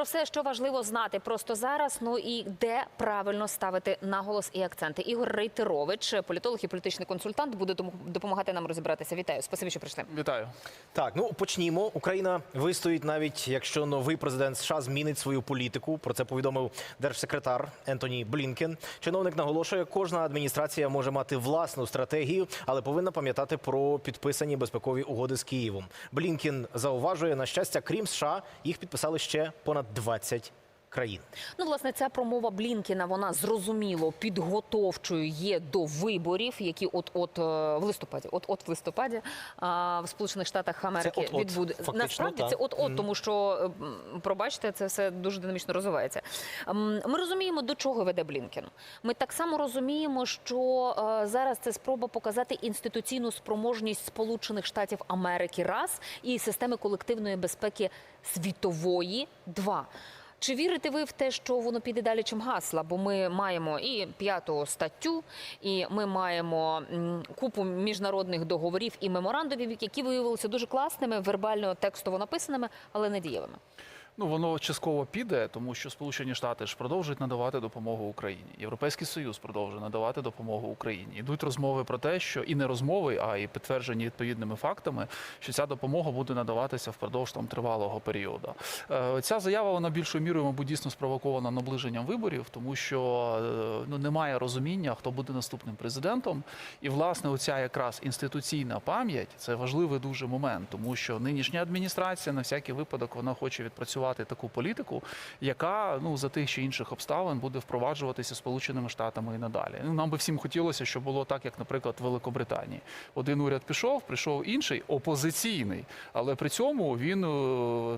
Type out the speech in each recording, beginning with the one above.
Про все, що важливо знати просто зараз. Ну і де правильно ставити наголос і акценти. Ігор Рейтерович, політолог і політичний консультант, буде тому- допомагати нам розібратися. Вітаю, спасибі, що прийшли. Вітаю. Так, ну почнімо. Україна вистоїть навіть якщо новий президент США змінить свою політику. Про це повідомив держсекретар Ентоні Блінкен. Чиновник наголошує, кожна адміністрація може мати власну стратегію, але повинна пам'ятати про підписані безпекові угоди з Києвом. Блінкен зауважує, на щастя, крім США, їх підписали ще понад 20 країн. Ну, власне, ця промова Блінкіна, вона зрозуміло підготовчою є до виборів, які от от е, в листопаді, от от в листопаді а, в Сполучених Штатах Америки відбуде. фактично, Насправді так. це от от, тому що пробачте, це все дуже динамічно розвивається. Ми розуміємо, до чого веде Блінкен. Ми так само розуміємо, що е, зараз це спроба показати інституційну спроможність Сполучених Штатів Америки раз і системи колективної безпеки світової два. Чи вірите ви в те, що воно піде далі, чим гасла? Бо ми маємо і п'яту статтю, і ми маємо купу міжнародних договорів і меморандумів, які виявилися дуже класними, вербально текстово написаними, але не дієвими. Ну воно частково піде, тому що Сполучені Штати ж продовжують надавати допомогу Україні. Європейський Союз продовжує надавати допомогу Україні. Йдуть розмови про те, що і не розмови, а й підтверджені відповідними фактами, що ця допомога буде надаватися впродовж там тривалого періоду. Е, Ця заява вона більшою мірою, мабуть, дійсно спровокована наближенням виборів, тому що е, ну немає розуміння, хто буде наступним президентом. І власне, оця якраз інституційна пам'ять це важливий дуже момент, тому що нинішня адміністрація на всякий випадок вона хоче відпрацювати таку політику, яка ну за тих чи інших обставин буде впроваджуватися Сполученими Штатами і надалі. Ну нам би всім хотілося, щоб було так, як, наприклад, в Великобританії. Один уряд пішов, прийшов інший опозиційний, але при цьому він е,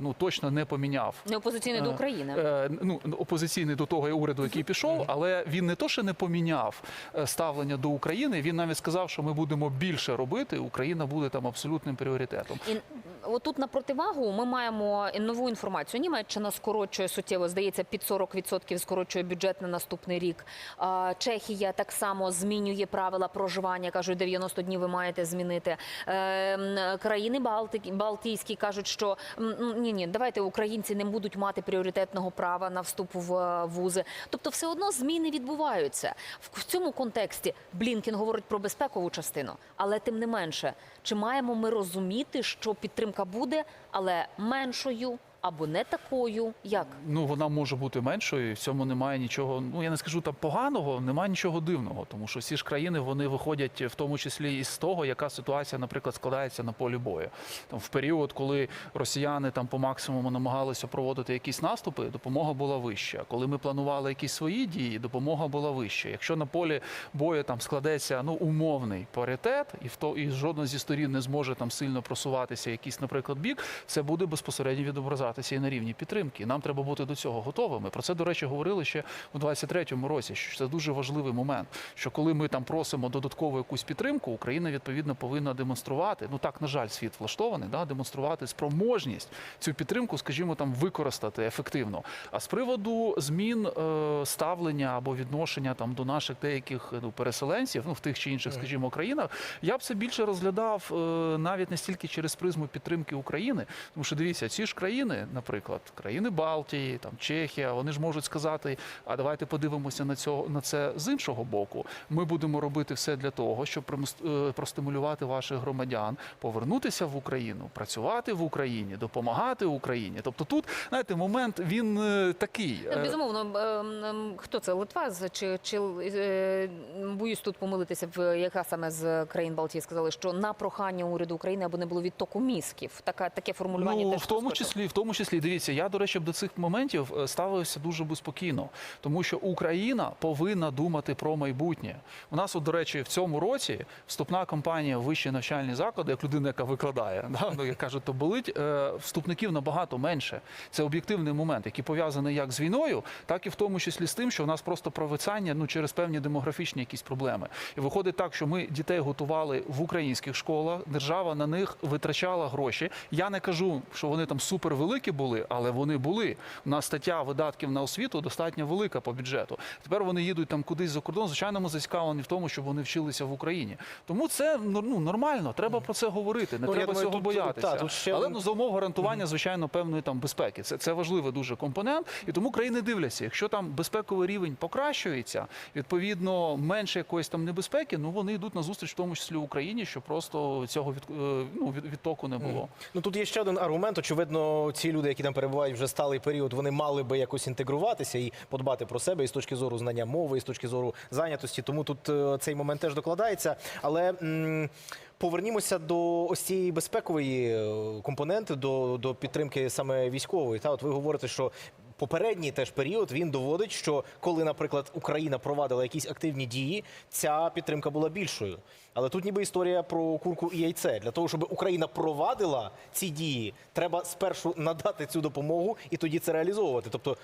ну точно не поміняв Не опозиційний до Е, України. Е, ну, опозиційний до того уряду, який пішов, але він не то, що не поміняв ставлення до України. Він навіть сказав, що ми будемо більше робити. Україна буде там абсолютним пріоритетом. І отут на противагу ми маємо нову інформацію. Німеччина скорочує суттєво, здається, під 40% скорочує бюджет на наступний рік. Чехія так само змінює правила проживання. кажуть, 90 днів ви маєте змінити. Е, країни Балтики, Балтійські кажуть, що ні, ні, давайте українці не будуть мати пріоритетного права на вступ в е, вузи. Тобто, все одно зміни відбуваються в цьому контексті. Блінкен говорить про безпекову частину, але тим не менше, чи маємо ми розуміти, що підтримка буде, але меншою або не такою, як Ну вона може бути меншою, і в цьому немає нічого. Ну я не скажу там поганого, немає нічого дивного, тому що всі ж країни вони виходять в тому числі із того, яка ситуація, наприклад, складається на полі бою. Там в період, коли росіяни там по максимуму намагалися проводити якісь наступи, допомога була вища. Коли ми планували якісь свої дії, допомога була вища. Якщо на полі бою там складеться ну умовний паритет, і в то і жодна зі сторін не зможе там сильно просуватися, якийсь, наприклад, бік, це буде безпосередньо відображатися і на рівні підтримки. Нам треба бути до цього готовими. Про це, до речі, говорили ще у 23-му році. Що це дуже важливий момент. Що коли ми там просимо додаткову якусь підтримку, Україна відповідно повинна демонструвати. Ну так на жаль, світ влаштований, да, демонструвати спроможність цю підтримку, скажімо, там використати ефективно. А з приводу змін е, ставлення або відношення там до наших деяких ну, переселенців, ну в тих чи інших, скажімо, країнах, я б це більше розглядав е, навіть не стільки через призму підтримки України, тому що дивіться, ці ж країни, наприклад, країни Балтії, там Чехія, вони ж можуть сказати: а давайте подивимося на цього на це з іншого боку. Ми будемо робити все для того, щоб е, простимулювати ваших громадян, повернутися в Україну, працювати в Україні, допомагати Україні. Тобто, тут знаєте, момент він е, такий. Ну, е, безумовно, ем, ем, хто це Литва чи, чи боюсь тут помилитися, в яка саме з країн Балтії сказали, що на прохання уряду України аби не було відтоку мізків. Така таке формулювання Ну, теж в тому числі, в тому числі, дивіться, я, до речі, до цих моментів е, ставився дуже би спокійно, тому що Україна повинна думати про майбутнє. У нас, от, до речі, в цьому році вступна кампанія в вищі навчальні заклади, як людина, яка викладає, да, ну, як кажуть, то болить, е, вступників набагато менше. Це об'єктивний момент, який пов'язаний як з війною, так і в тому числі з тим, що у нас просто провицання ну, через певні демографічні якісь проблеми. І виходить так, що ми дітей готували в українських школах, держава на них витрачала гроші. Я не кажу, що вони там супервеликі, невеликі були, але вони були. У нас стаття видатків на освіту достатньо велика по бюджету. Тепер вони їдуть там кудись за кордон. Звичайно, ми зацікавлені в тому, щоб вони вчилися в Україні. Тому це ну, ну, нормально. Треба про це говорити. Не Ну, треба думаю, цього тут- боятися. та, тут ще Але ну, за умов гарантування, звичайно, певної там безпеки. Це, це важливий дуже компонент. І тому країни дивляться, якщо там безпековий рівень покращується, відповідно менше якоїсь там небезпеки, ну вони йдуть на зустріч, в тому числі Україні, щоб просто цього від, е, ну, відтоку не було. Ну тут є ще один аргумент. Очевидно, ці люди, які там перебувають вже сталий період, вони мали би якось інтегруватися і подбати про себе і з точки зору знання мови, і з точки зору зайнятості. Тому тут е, цей момент теж докладається. Але повернімося до ось цієї безпекової е, компоненти, до, до підтримки саме військової. Та от ви говорите, що. Попередній теж період він доводить, що коли, наприклад, Україна провадила якісь активні дії, ця підтримка була більшою. Але тут ніби історія про курку і яйце. Для того, щоб Україна провадила ці дії, треба спершу надати цю допомогу і тоді це реалізовувати. Тобто,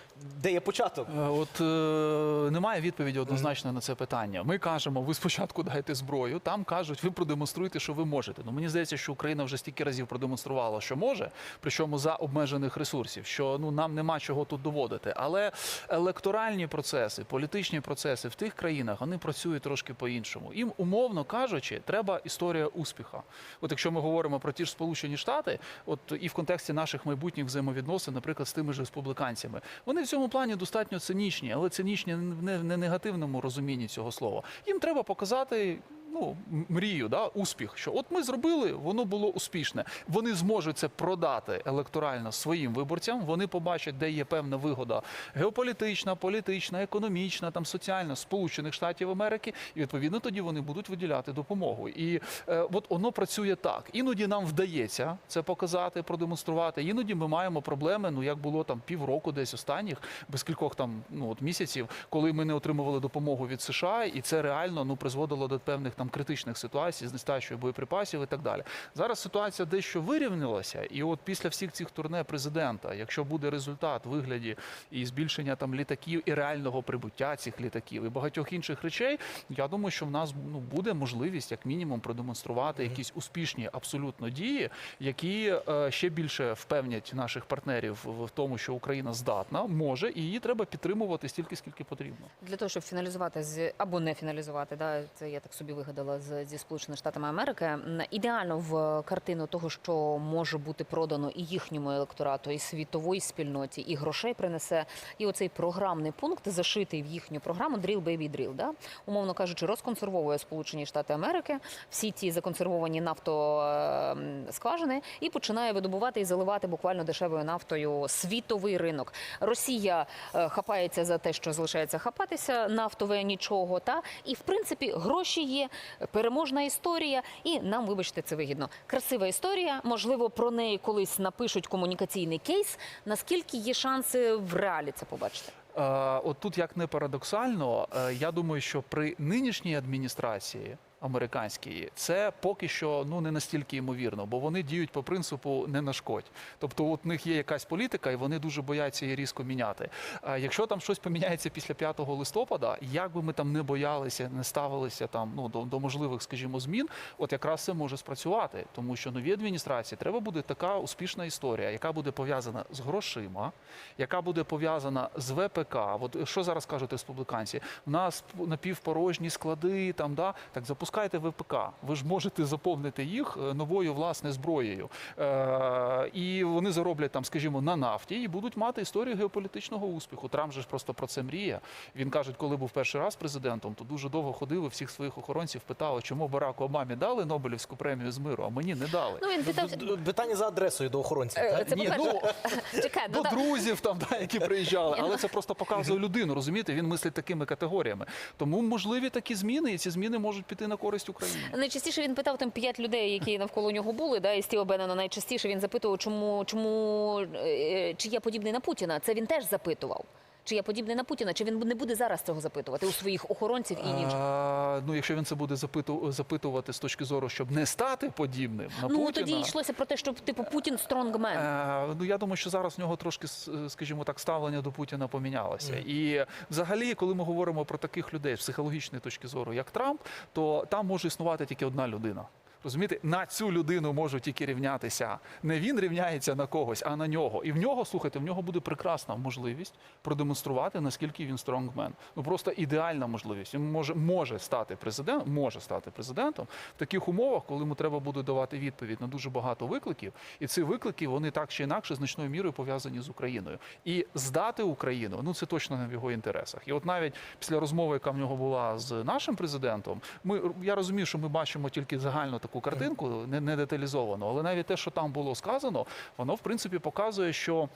де є початок? Е, От е, немає відповіді однозначно на це питання. Ми кажемо, ви спочатку дайте зброю. Там кажуть, ви продемонструйте, що ви можете. Ну мені здається, що Україна вже стільки разів продемонструвала, що може, причому за обмежених ресурсів, що ну нам нема чого тут доводити. Але електоральні процеси, політичні процеси в тих країнах вони працюють трошки по-іншому. Їм умовно кажучи, треба історія успіха. От якщо ми говоримо про ті ж Сполучені Штати, от і в контексті наших майбутніх взаємовідносин, наприклад, з тими ж республіканцями, вони в цьому плані достатньо цинічні, але цинічні не в не негативному розумінні цього слова. Їм треба показати. Ну, мрію, да, успіх, що от ми зробили, воно було успішне. Вони зможуть це продати електорально своїм виборцям. Вони побачать, де є певна вигода геополітична, політична, економічна, там соціальна Сполучених Штатів Америки, і відповідно тоді вони будуть виділяти допомогу. І е, от воно працює так. Іноді нам вдається це показати, продемонструвати. Іноді ми маємо проблеми. Ну як було там півроку, десь останніх, без кількох там ну от місяців, коли ми не отримували допомогу від США, і це реально ну призводило до певних там критичних ситуацій з нестачею боєприпасів і так далі. Зараз ситуація дещо вирівнялася, і от після всіх цих турне президента, якщо буде результат в вигляді і збільшення там літаків і реального прибуття цих літаків і багатьох інших речей, я думаю, що в нас ну буде можливість як мінімум продемонструвати якісь успішні абсолютно дії, які е, ще більше впевнять наших партнерів в тому, що Україна здатна, може, і її треба підтримувати стільки, скільки потрібно. Для того, щоб фіналізувати з або не фіналізувати, да, це я так собі вигадала зі Сполученими Штатами Америки. Ідеально в картину того, що може бути продано і їхньому електорату, і світовій спільноті, і грошей принесе. І оцей програмний пункт зашитий в їхню програму Drill Baby Drill, да? умовно кажучи, розконсервовує Сполучені Штати Америки всі ті законсервовані нафтоскважини і починає видобувати і заливати буквально дешевою нафтою світовий ринок. Росія е, хапається за те, що залишається хапатися, нафтове нічого. Та і в принципі гроші є, переможна історія, і нам, вибачте, це вигідно. Красива історія. Можливо, про неї колись напишуть комунікаційний кейс. Наскільки є шанси в реалі це побачити? Е, От тут як не парадоксально, е, я думаю, що при нинішній адміністрації. Американській це поки що ну не настільки ймовірно, бо вони діють по принципу не нашкодь. Тобто, в них є якась політика, і вони дуже бояться її різко міняти. А якщо там щось поміняється після 5 листопада, як би ми там не боялися, не ставилися там ну до, до можливих, скажімо, змін, от якраз це може спрацювати, тому що новій адміністрації треба буде така успішна історія, яка буде пов'язана з грошима, яка буде пов'язана з ВПК. От що зараз кажуть республіканці? У нас напівпорожні склади, там да так запускайте ВПК. Ви ж можете заповнити їх е, новою власне зброєю. Е, і вони зароблять там, скажімо, на нафті і будуть мати історію геополітичного успіху. Трамп же ж просто про це мріє. Він каже, коли був перший раз президентом, то дуже довго ходив і всіх своїх охоронців питали, чому Бараку Обамі дали Нобелівську премію з миру, а мені не дали. Ну він питав. Питання за адресою до охоронців. Е. Це Ні, по-перше, чекай, До ну, друзів там, да, які приїжджали, але це просто показує людину. Розумієте, він мислить такими категоріями. Тому можливі такі зміни, і ці зміни можуть піти на користь Україні. Найчастіше він питав там п'ять людей, які навколо нього були. Да, і Стіва Беннона найчастіше він запитував, чому, чому е, чи я подібний на Путіна. Це він теж запитував. Чи я подібний на Путіна? Чи він не буде зараз цього запитувати у своїх охоронців і інших? А, ну, якщо він це буде запиту, запитувати з точки зору, щоб не стати подібним на Ну Путіна. тоді йшлося про те, що типу Путін стронгмен. Е, ну я думаю, що зараз в нього трошки, скажімо так, ставлення до Путіна помінялося. І взагалі, коли ми говоримо про таких людей з психологічної точки зору, як Трамп, то там може існувати тільки одна людина. Розумієте, на цю людину можуть тільки рівнятися. Не він рівняється на когось, а на нього. І в нього, слухайте, в нього буде прекрасна можливість продемонструвати, наскільки він стронгмен. Ну просто ідеальна можливість. Він може, може стати президентом, може стати президентом в таких умовах, коли йому треба буде давати відповідь на дуже багато викликів. І ці виклики вони так чи інакше значною мірою пов'язані з Україною. І здати Україну, ну це точно не в його інтересах. І от навіть після розмови, яка в нього була з нашим президентом, ми я розумію, що ми бачимо тільки загальну таку картинку, не, не деталізовану, але навіть те, що там було сказано, воно в принципі показує, що.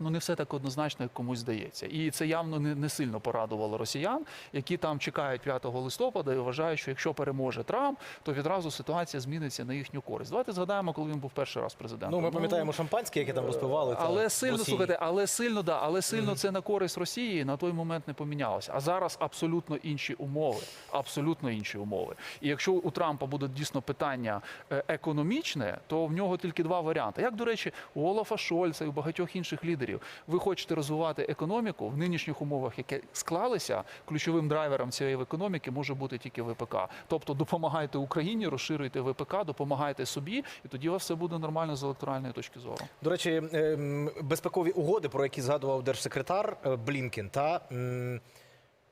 Ну, не все так однозначно, як комусь здається, і це явно не, не сильно порадувало росіян, які там чекають 5 листопада і вважають, що якщо переможе Трамп, то відразу ситуація зміниться на їхню користь. Давайте згадаємо, коли він був перший раз президентом. Ну, ми пам'ятаємо шампанське, яке там розпивали. Але в сильно Росії. слухайте, але сильно да, але сильно це на користь Росії на той момент не помінялося. А зараз абсолютно інші умови. Абсолютно інші умови. І якщо у Трампа буде дійсно питання е, економічне, то в нього тільки два варіанти. Як до речі, у Олафа Шольца і у багатьох інших лідерів, ви хочете розвивати економіку в нинішніх умовах, які склалися, ключовим драйвером цієї економіки може бути тільки ВПК. Тобто допомагайте Україні, розширюйте ВПК, допомагайте собі, і тоді у вас все буде нормально з електоральної точки зору. До речі, ем, безпекові угоди, про які згадував держсекретар Блінкін, Блінкен, та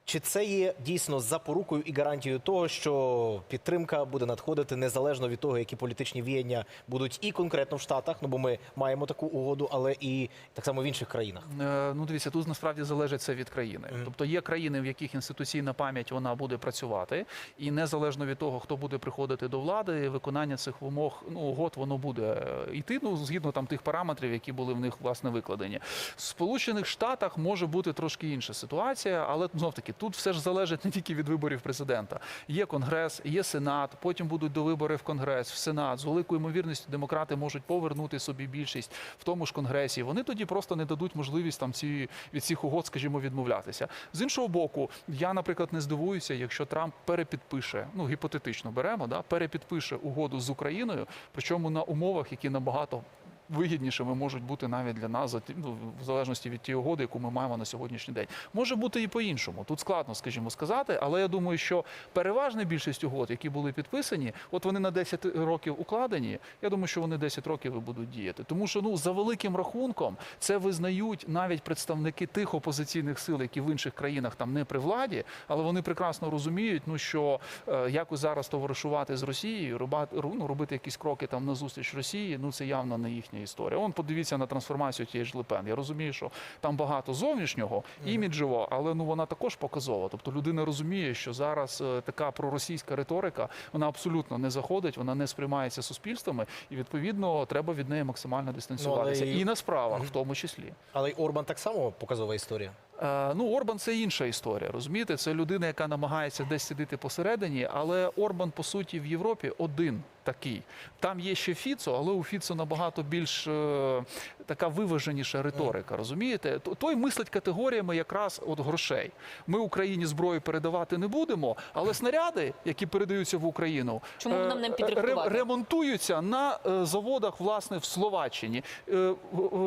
чи це є дійсно запорукою і гарантією того, що підтримка буде надходити незалежно від того, які політичні віяння будуть і конкретно в Штатах, ну бо ми маємо таку угоду, але і так само в інших країнах. Е, Ну, дивіться, тут насправді залежить це від країни. Тобто є країни, в яких інституційна пам'ять вона буде працювати, і незалежно від того, хто буде приходити до влади, виконання цих вимог, ну угод воно буде е, йти, ну згідно там тих параметрів, які були в них власне викладені. В Сполучених Штатах може бути трошки інша ситуація, але знов таки тут все ж залежить не тільки від виборів президента. Є конгрес, є сенат, потім будуть до вибори в конгрес, в сенат. З великою ймовірністю демократи можуть повернути собі більшість в тому ж конгресі. Вони тоді просто не дадуть можливість там ці від цих угод, скажімо, відмовлятися. З іншого боку, я, наприклад, не здивуюся, якщо Трамп перепідпише, ну гіпотетично беремо, да, перепідпише угоду з Україною, причому на умовах, які набагато. Вигіднішими можуть бути навіть для нас ну, в залежності від тієї угоди, яку ми маємо на сьогоднішній день. Може бути і по-іншому. Тут складно, скажімо, сказати, але я думаю, що переважна більшість угод, які були підписані, от вони на 10 років укладені. Я думаю, що вони 10 років і будуть діяти. Тому що ну за великим рахунком це визнають навіть представники тих опозиційних сил, які в інших країнах там не при владі, але вони прекрасно розуміють, ну що е, якось зараз товаришувати з Росією, рубати, ну, робити якісь кроки там на зустріч Росії, ну це явно не їхня історія. Он подивіться на трансформацію тієї ж Лепен. Я розумію, що там багато зовнішнього, іміджево, але ну вона також показова. Тобто людина розуміє, що зараз е, така проросійська риторика вона абсолютно не заходить, вона не сприймається суспільствами, і відповідно треба від неї максимально дистанціюватися. і- І на справах, в тому числі. Але й Орбан так само показова історія. Е, Ну, Орбан це інша історія. Розумієте, це людина, яка намагається десь сидіти посередині, але Орбан, по суті, в Європі один такий. Там є ще Фіцо, але у Фіцо набагато більш е, така виваженіша риторика. Розумієте? Той мислить категоріями якраз от грошей. Ми Україні зброю передавати не будемо, але снаряди, які передаються в Україну, Чому нам не е, ремонтуються на е, заводах, власне, в Словаччині. Е,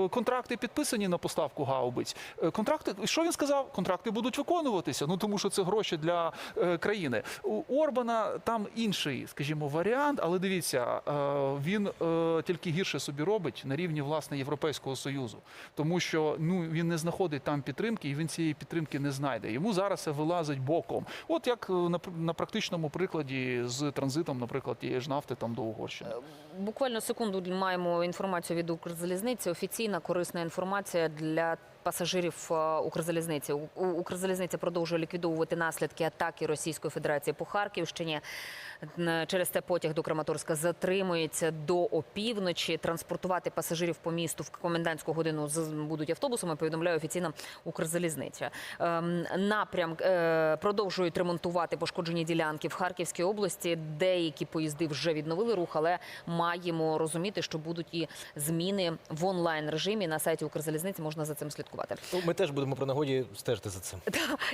Контракти підписані на поставку гаубиць. Контракти, що він сказав? Контракти будуть виконуватися. Ну тому що це гроші для країни. У Орбана там інший, скажімо, варіант, але дивіться, він тільки гірше собі робить на рівні власне Європейського союзу, тому що ну він не знаходить там підтримки, і він цієї підтримки не знайде. Йому зараз це вилазить боком. От як е, на, на практичному прикладі з транзитом, наприклад, тієї ж нафти там до Угорщини. Буквально секунду маємо інформацію від Укрзалізниці. Офіційна корисна інформація для пасажирів е, Укрзалізниці. Укрзалізниця продовжує ліквідовувати наслідки атаки Російської Федерації по Харківщині. Через це потяг до Краматорська затримується до опівночі. Транспортувати пасажирів по місту в комендантську годину будуть автобусами. Повідомляє офіційна Укрзалізниця. Ем, Напрям е, продовжують ремонтувати пошкоджені ділянки в Харківській області. Деякі поїзди вже відновили рух, але маємо розуміти, що будуть і зміни в онлайн режимі. На сайті Укрзалізниці можна за цим слідкувати. Слідкувати. Ну, ми теж будемо при нагоді стежити за цим.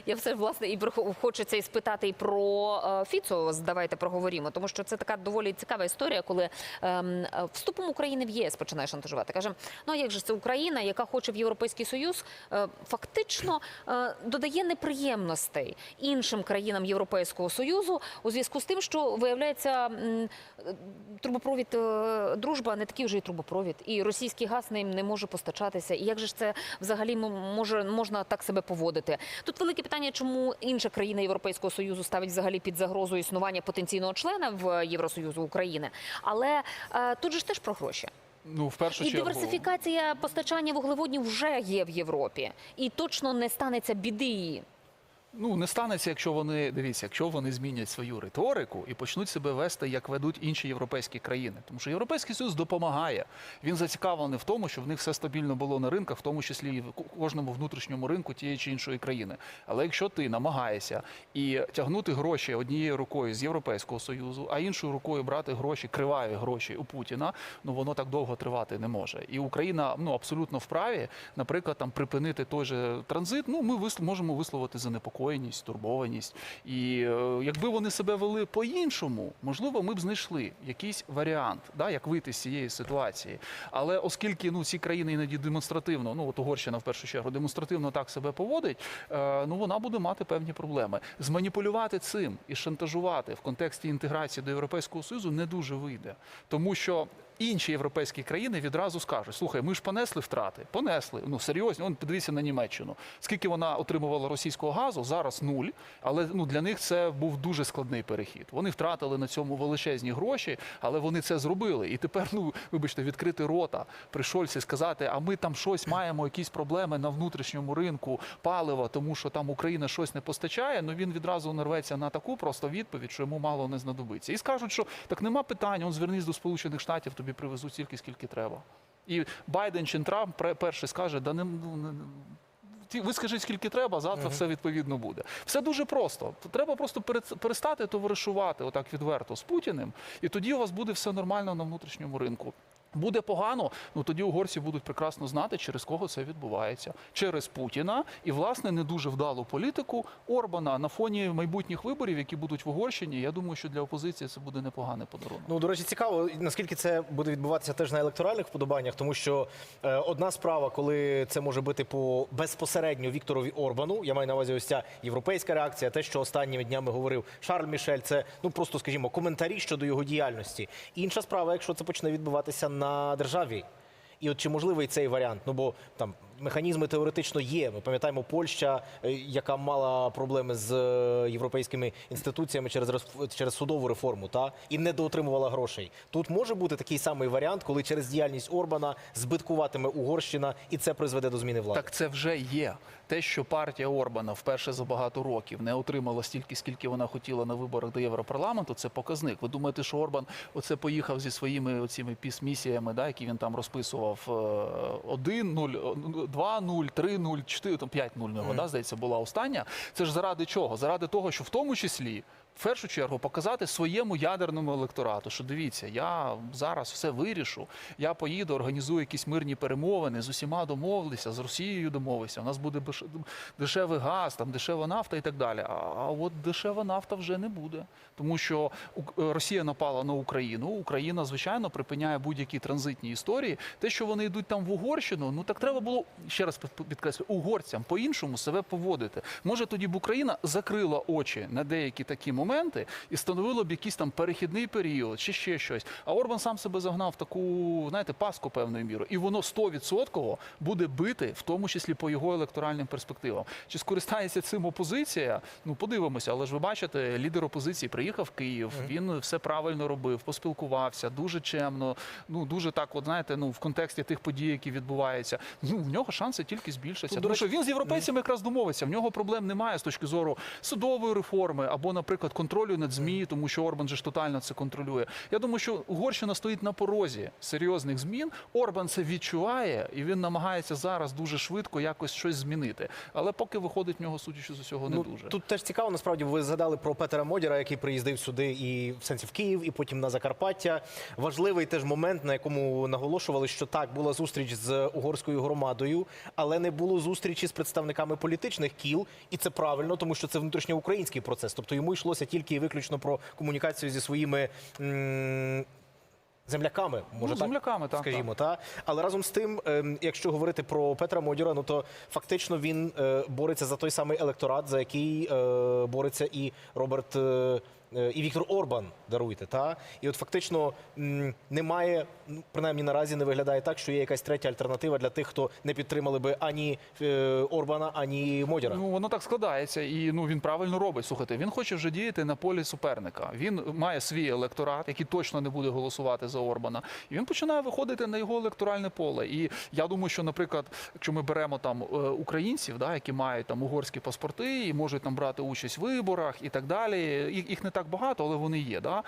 Я все власне і хочеться і спитати і про е, Фіцо. Давайте проговоримо, тому що це така доволі цікава історія, коли ем, е, вступом України в ЄС починає шантажувати. Каже, ну а як же це Україна, яка хоче в Європейський Союз, е, фактично е, додає неприємностей іншим країнам Європейського союзу у зв'язку з тим, що виявляється м, е, трубопровід е, дружба не такий вже й трубопровід, і російський газ ним не може постачатися. І як же ж це взагалі м- може можна так себе поводити? Тут велике питання, чому інша країна Європейського союзу ставить взагалі під загрозу існування потенційного члена в Євросоюзу України. Але е, тут же ж теж про гроші. Ну, в першу І чергу, диверсифікація постачання вуглеводнів вже є в Європі, і точно не станеться біди. Ну не станеться, якщо вони дивіться, якщо вони змінять свою риторику і почнуть себе вести, як ведуть інші європейські країни. Тому що європейський союз допомагає. Він зацікавлений в тому, щоб в них все стабільно було на ринках, в тому числі і в кожному внутрішньому ринку тієї чи іншої країни. Але якщо ти намагаєшся і тягнути гроші однією рукою з європейського союзу, а іншою рукою брати гроші, криваві гроші у Путіна, ну воно так довго тривати не може. І Україна ну абсолютно вправі, наприклад, там припинити той же транзит. Ну ми вис- можемо висловити занепокоєність, турбованість. І е, якби вони себе вели по-іншому, можливо, ми б знайшли якийсь варіант, да, як вийти з цієї ситуації. Але оскільки ну ці країни іноді демонстративно, ну от Угорщина в першу чергу, демонстративно так себе поводить, е, ну вона буде мати певні проблеми. Зманіпулювати цим і шантажувати в контексті інтеграції до Європейського Союзу не дуже вийде, тому що. Інші європейські країни відразу скажуть: слухай, ми ж понесли втрати, понесли. Ну серйозно. Он подивіться на Німеччину. Скільки вона отримувала російського газу? Зараз нуль. Але ну для них це був дуже складний перехід. Вони втратили на цьому величезні гроші, але вони це зробили. І тепер, ну вибачте, відкрити рота при Шольці, сказати, а ми там щось маємо, якісь проблеми на внутрішньому ринку палива, тому що там Україна щось не постачає. Ну він відразу нарветься на таку просто відповідь, що йому мало не знадобиться. І скажуть, що так нема питань. Он звернись до Сполучених Штатів, тобі привезуть стільки, скільки треба. І Байден чи Трамп перший скаже, да не, ну, не ви скажіть, скільки треба, завтра все відповідно буде. Все дуже просто. Треба просто перестати товаришувати отак відверто з Путіним, і тоді у вас буде все нормально на внутрішньому ринку. Буде погано, ну тоді угорці будуть прекрасно знати, через кого це відбувається. Через Путіна і, власне, не дуже вдалу політику Орбана на фоні майбутніх виборів, які будуть в Угорщині. Я думаю, що для опозиції це буде непоганий подарунок. Ну, до речі, цікаво, наскільки це буде відбуватися теж на електоральних вподобаннях, тому що е, одна справа, коли це може бути по безпосередньо Вікторові Орбану, я маю на увазі ось ця європейська реакція, те, що останніми днями говорив Шарль Мішель, це ну просто, скажімо, коментарі щодо його діяльності. Інша справа, якщо це почне відбуватися на державі. І от чи можливий цей варіант? Ну бо там механізми теоретично є. Ми пам'ятаємо Польща, е, яка мала проблеми з е, європейськими інституціями через через судову реформу, та і не доотримувала грошей. Тут може бути такий самий варіант, коли через діяльність Орбана збиткуватиме Угорщина, і це призведе до зміни влади. Так це вже є. Те, що партія Орбана вперше за багато років не отримала стільки, скільки вона хотіла на виборах до Європарламенту, це показник. Ви думаєте, що Орбан оце поїхав зі своїми оціми пісмісіями, да, які він там розписував е, 1, 0, 2, 0, 3, 0, 4, там 5, 0 mm. да, здається, була остання. Це ж заради чого? Заради того, що в тому числі в першу чергу показати своєму ядерному електорату, що дивіться, я зараз все вирішу. Я поїду, організую якісь мирні перемовини, з усіма домовилися, з Росією домовився. У нас буде дешевий газ, там дешева нафта і так далі. А, а от дешева нафта вже не буде, тому що е, Росія напала на Україну. Україна, звичайно, припиняє будь-які транзитні історії. Те, що вони йдуть там в Угорщину, ну так треба було ще раз під- підкреслю, угорцям по-іншому себе поводити. Може, тоді б Україна закрила очі на деякі такі моменти і встановила б якийсь там перехідний період чи ще щось. А Орбан сам себе загнав в таку, знаєте, паску певною мірою, і воно 100% буде бити, в тому числі по його електоральним перспективам. Чи скористається цим опозиція? Ну подивимося, але ж ви бачите, лідер опозиції приїхав в Київ. Він все правильно робив, поспілкувався дуже чемно. Ну дуже так, от знаєте, ну в контексті тих подій, які відбуваються. Ну в нього шанси тільки збільшаться. Тут, Тому що він з європейцями якраз домовиться. В нього проблем немає з точки зору судової реформи або, наприклад, контролю над змі, тому що Орбан же ж тотально це контролює. Я думаю, що Угорщина стоїть на порозі серйозних змін. Орбан це відчуває, і він намагається зараз дуже швидко якось щось змінити. Але поки виходить в нього, судячи з усього, не Ну, дуже. Тут теж цікаво, насправді ви згадали про Петера Модіра, який приїздив сюди і в сенсі в Київ, і потім на Закарпаття. Важливий теж момент, на якому наголошували, що так була зустріч з угорською громадою, але не було зустрічі з представниками політичних кіл, і це правильно, тому що це внутрішньоукраїнський процес. Тобто йому йшлося тільки і виключно про комунікацію зі своїми. Земляками, може Ну, так земляками, так, скажімо, та але разом з тим, ем, якщо говорити про Петра Модіра, ну то фактично він е, бореться за той самий електорат, за який е, бореться і Роберт е, і Віктор Орбан. Даруйте, та і от фактично немає, ну, принаймні наразі не виглядає так, що є якась третя альтернатива для тих, хто не підтримали би ані е, Орбана, ані Модіра. Ну воно так складається, і ну він правильно робить. Слухайте, він хоче вже діяти на полі суперника. Він має свій електорат, який точно не буде голосувати за Орбана. І він починає виходити на його електоральне поле. І я думаю, що, наприклад, якщо ми беремо там е, українців, да, які мають там угорські паспорти і можуть там брати участь в виборах і так далі. Їх не так багато, але вони є. Да?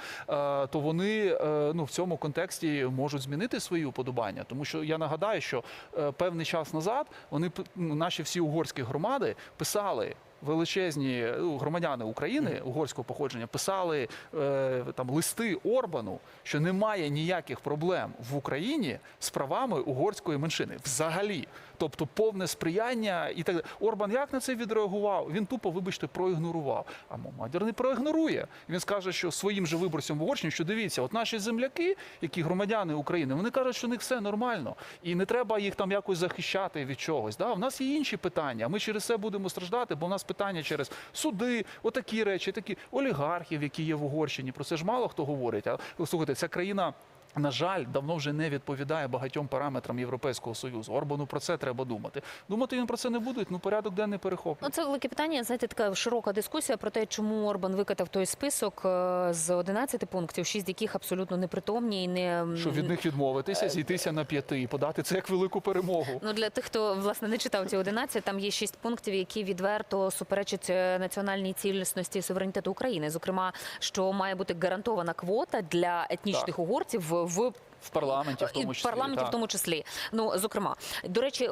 Е, то вони е, ну в цьому контексті можуть змінити свої уподобання, тому що я нагадаю, що е, певний час назад вони ну, наші всі угорські громади писали. Величезні ну, громадяни України угорського походження писали е, там листи Орбану, що немає ніяких проблем в Україні з правами угорської меншини взагалі. Тобто повне сприяння і так далі. Орбан як на це відреагував? Він тупо, вибачте, проігнорував. А Мамадір не проігнорує. Він скаже, що своїм же виборцям в Угорщині, що дивіться, от наші земляки, які громадяни України, вони кажуть, що у них все нормально, і не треба їх там якось захищати від чогось. Да? У нас є інші питання. Ми через це будемо страждати, бо у нас питання через суди, отакі речі, такі олігархів, які є в Угорщині. Про це ж мало хто говорить. А слухайте, ця країна. На жаль, давно вже не відповідає багатьом параметрам Європейського союзу. Орбану про це треба думати. Думати він про це не буде. Ну порядок денний перехоплює. Ну, це велике питання. Знаєте, така широка дискусія про те, чому Орбан викатав той список е, з 11 пунктів, шість яких абсолютно непритомні і не Що від них відмовитися, зійтися на п'яти і подати це як велику перемогу. Ну для тих, хто власне не читав ці 11, там є шість пунктів, які відверто суперечать е, національній цілісності і суверенітету України. Зокрема, що має бути гарантована квота для етнічних Так. угорців в- в В парламенті, в тому в числі. парламенті, так. в тому числі. Ну зокрема, до речі,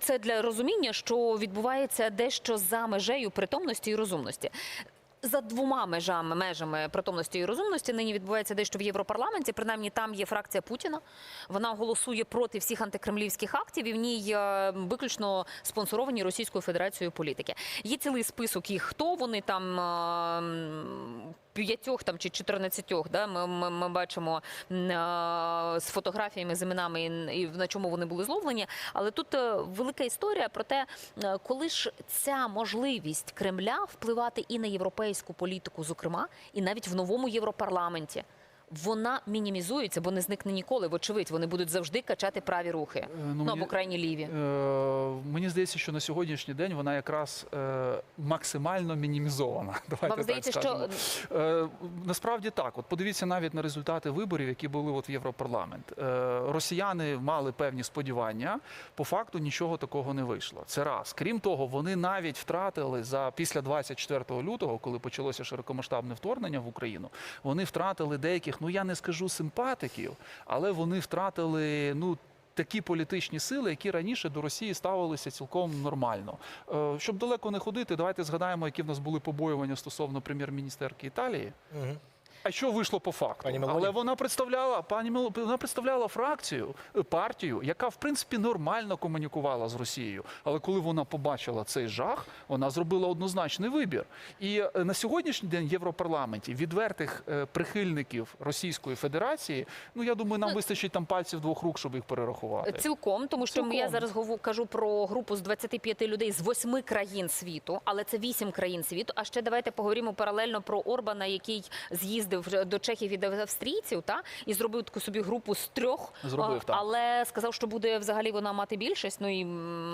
це для розуміння, що відбувається дещо за межею притомності і розумності. За двома межами межами притомності і розумності нині відбувається дещо в Європарламенті. Принаймні там є фракція Путіна. Вона голосує проти всіх антикремлівських актів і в ній виключно спонсоровані Російською Федерацією політики. Є цілий список їх, хто вони там. П'ятьох там чи чотирнадцятьох, да ми, ми, ми бачимо е, з фотографіями, з іменами і, і на чому вони були зловлені. Але тут е, велика історія про те, е, коли ж ця можливість Кремля впливати і на європейську політику, зокрема, і навіть в новому європарламенті. Вона мінімізується, бо не зникне ніколи. Вочевидь, вони будуть завжди качати праві рухи. ну, Ну, мені- або крайні ліві. Е, мені здається, що на сьогоднішній день вона якраз е, максимально мінімізована. Давайте Вам так здається, що. Е, насправді так. От подивіться навіть на результати виборів, які були от в Європарламент. Е, росіяни мали певні сподівання. По факту нічого такого не вийшло. Це раз. Крім того, вони навіть втратили за після 24 лютого, коли почалося широкомасштабне вторгнення в Україну. Вони втратили деяких, ну я не скажу симпатиків, але вони втратили ну. Такі політичні сили, які раніше до Росії ставилися цілком нормально. Е, Щоб далеко не ходити, давайте згадаємо, які в нас були побоювання стосовно прем'єр-міністерки Італії. Мгм. А що вийшло по факту? Пані Але вона представляла пані Мел- вона представляла фракцію, е, партію, яка в принципі нормально комунікувала з Росією. Але коли вона побачила цей жах, вона зробила однозначний вибір. І е, на сьогоднішній день в Європарламенті відвертих е, прихильників Російської Федерації, ну я думаю, нам Ну, вистачить там пальців двох рук, щоб їх перерахувати. Цілком, тому що Цілком. я зараз говорю, кажу про групу з 25 людей з восьми країн світу, але це вісім країн світу. А ще давайте поговоримо паралельно про Орбана, який з'їздив вже до Чехії від австрійців, та і зробив таку собі групу з трьох. Зробив, так. але сказав, що буде взагалі вона мати більшість. Ну і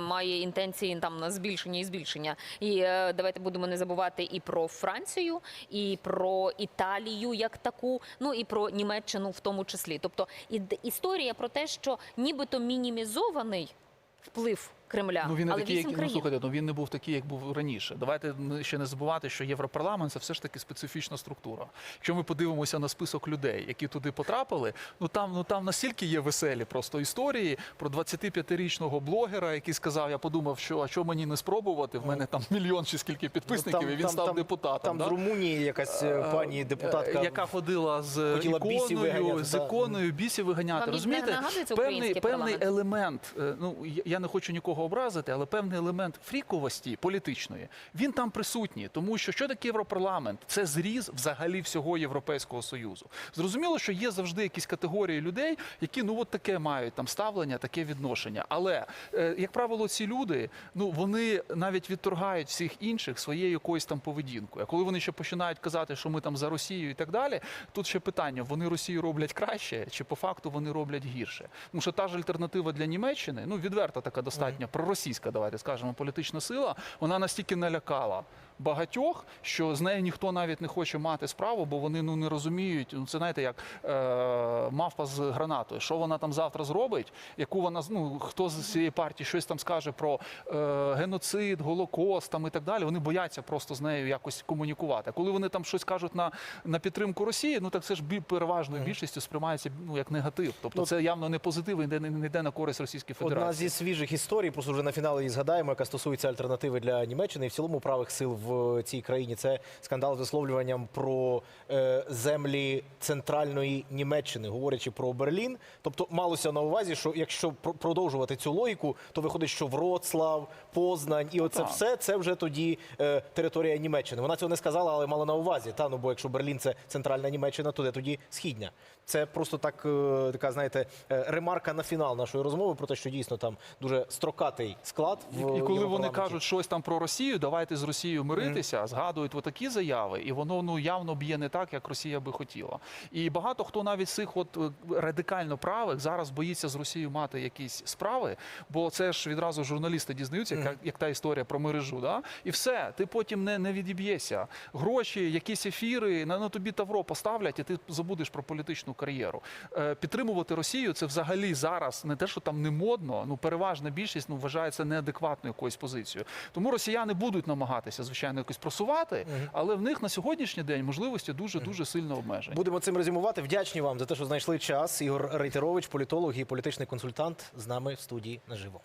має інтенції там на збільшення і збільшення. І е, давайте будемо не забувати і про Францію, і про Італію як таку, ну і про Німеччину в тому числі. Тобто ід- історія про те, що нібито мінімізований вплив Кремля, Ну він не але такий, як, ну, слухайте, ну він не був такий, як був раніше. Давайте ну, ще не забувати, що Європарламент це все ж таки специфічна структура. Якщо ми подивимося на список людей, які туди потрапили, ну там ну там настільки є веселі просто історії про 25-річного блогера, який сказав: я подумав, що а що мені не спробувати? В мене там мільйон чи скільки підписників, Ну, там- і він там- став там- депутатом. Там да? з Румунії якась е, пані Е, депутатка. яка ходила з хотіла іконою, виганяти, з іконою бісів виганяти. Розумієте, певний, певний елемент. е, Ну я- я не хочу нікого образити, але певний елемент фріковості політичної він там присутній, тому що що таке європарламент? Це зріз взагалі всього європейського союзу. Зрозуміло, що є завжди якісь категорії людей, які ну от таке мають там ставлення, таке відношення. Але е, як правило, ці люди ну вони навіть відторгають всіх інших своєю якоюсь там поведінкою. А коли вони ще починають казати, що ми там за Росію і так далі, тут ще питання: вони Росію роблять краще, чи по факту вони роблять гірше? Тому що та ж альтернатива для Німеччини, ну відверта така достатньо проросійська, давайте скажемо, політична сила, вона настільки налякала. Багатьох, що з нею ніхто навіть не хоче мати справу, бо вони ну не розуміють. Ну це знаєте, як е, мавпа з гранатою. Що вона там завтра зробить? Яку вона ну хто з цієї партії щось там скаже про е, геноцид, голокост там і так далі. Вони бояться просто з нею якось комунікувати. А коли вони там щось кажуть на, на підтримку Росії, ну так це ж переважною більшістю сприймається ну як негатив. Тобто Ну, це явно не позитив і не, не, не йде на користь Російської Одна Федерації. зі свіжих історій, просто вже на фіналі її згадаємо, яка стосується альтернативи для Німеччини і в цілому правих сил в цій країні. Це скандал з висловлюванням про е, землі центральної Німеччини, говорячи про Берлін. Тобто малося на увазі, що якщо пр- продовжувати цю логіку, то виходить, що Вроцлав, Познань і оце так. все це вже тоді е, територія Німеччини. Вона цього не сказала, але мала на увазі. Та ну бо якщо Берлін це центральна Німеччина, то де тоді східня. Це просто так е, така, знаєте, е, ремарка на фінал нашої розмови про те, що дійсно там дуже строкатий склад. В І коли вони кажуть щось там про Росію, давайте з Росією миритися, згадують отакі заяви, і воно ну явно б'є не так, як Росія би хотіла. І багато хто навіть з цих от е, радикально правих зараз боїться з Росією мати якісь справи, бо це ж відразу журналісти дізнаються, як, як та історія про мережу. Да? І все, ти потім не, не відіб'єшся. Гроші, якісь ефіри, на, на тобі тавро поставлять, і ти забудеш про політичну кар'єру. Е, підтримувати Росію це взагалі зараз не те, що там не модно. Ну переважна більшість ну вважає це неадекватною якоюсь позицією. Тому росіяни будуть намагатися звичайно якось просувати, але в них на сьогоднішній день можливості дуже дуже сильно обмежені. Будемо цим резюмувати. Вдячні вам за те, що знайшли час. Ігор Рейтерович, політолог і політичний консультант, з нами в студії наживо.